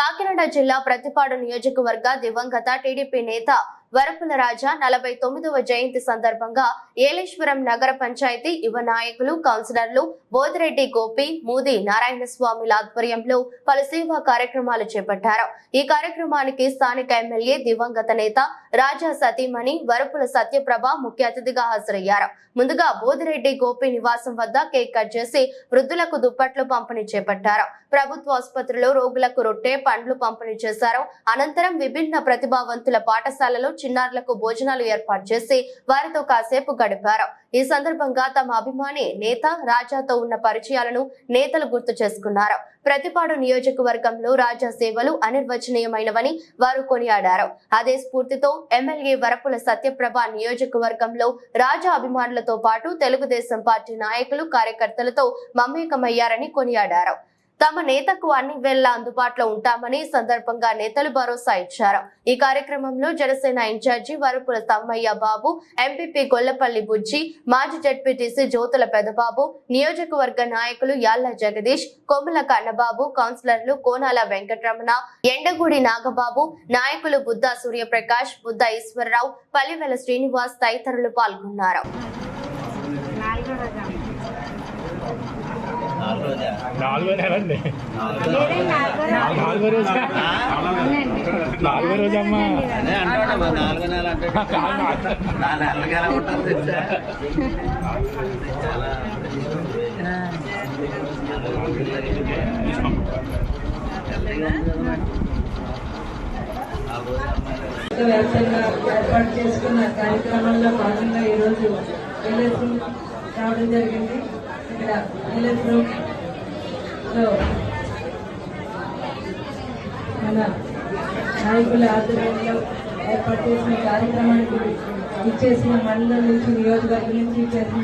కాకినాడ జిల్లా ప్రతిపాడు నియోజకవర్గ దివంగత టీడీపీ నేత వరపుల రాజా నలభై తొమ్మిదవ జయంతి సందర్భంగా ఏలేశ్వరం నగర పంచాయతీ యువ నాయకులు కౌన్సిలర్లు బోదిరెడ్డి గోపి మూది నారాయణ స్వామిల ఆధ్వర్యంలో పలు సేవా కార్యక్రమాలు చేపట్టారు. ఈ కార్యక్రమానికి స్థానిక ఎమ్మెల్యే దివంగత నేత రాజా సతీమణి వరపుల సత్యప్రభ ముఖ్య అతిథిగా హాజరయ్యారు. ముందుగా బోదిరెడ్డి గోపి నివాసం వద్ద కేక్ కట్ చేసి వృద్ధులకు దుప్పట్లు పంపిణీ చేపట్టారు. ప్రభుత్వ ఆసుపత్రిలో రోగులకు రొట్టె పండ్లు పంపిణీ చేశారు. అనంతరం విభిన్న ప్రతిభావంతుల పాఠశాలలో చిన్నారులకు భోజనాలు ఏర్పాటు చేసి వారితో కాసేపు గడిపారు. ఈ సందర్భంగా తమ అభిమాని నేత రాజాతో ఉన్న పరిచయాలను నేతలు గుర్తు చేసుకున్నారు. ప్రతిపాడు నియోజకవర్గంలో రాజా సేవలు అనిర్వచనీయమైనవని వారు కొనియాడారు. అదే స్ఫూర్తితో ఎమ్మెల్యే వరపుల సత్యప్రభ నియోజకవర్గంలో రాజా అభిమానులతో పాటు తెలుగుదేశం పార్టీ నాయకులు కార్యకర్తలతో మమేకమయ్యారని కొనియాడారు. తమ నేతకు అన్ని వేళ అందుబాటులో ఉంటామని సందర్భంగా నేతలు భరోసా ఇచ్చారు. ఈ కార్యక్రమంలో జనసేన ఇన్ఛార్జి వరపుల తమ్మయ్య బాబు ఎంపీపీ గొల్లపల్లి బుజ్జి మాజీ జడ్పీటీసీ జ్యోతుల పెదబాబు నియోజకవర్గ నాయకులు యాళ్ళ జగదీష్ కొమ్మల కన్నబాబు కౌన్సిలర్లు కోనాల వెంకటరమణ ఎండగూడి నాగబాబు నాయకులు బుద్ధ సూర్యప్రకాష్ బుద్ధ ఈశ్వరరావు పల్లివెల శ్రీనివాస్ తదితరులు పాల్గొన్నారు. నాలుగో నెల నాలుగో రోజు. నాలుగో రోజు అమ్మా. వ్యాప్తంగా ఏర్పాటు చేసుకున్న కార్యక్రమంలో భాగంగా ఈరోజు విలేజ్ రావడం జరిగింది. ఇక్కడ ఎల్ఎస్ నాయకుల ఆధ్వర్యంలో ఏర్పాటు చేసిన కార్యక్రమానికి ఇచ్చేసిన మండలం నుంచి నియోజకవర్గం నుంచి ఇచ్చేసిన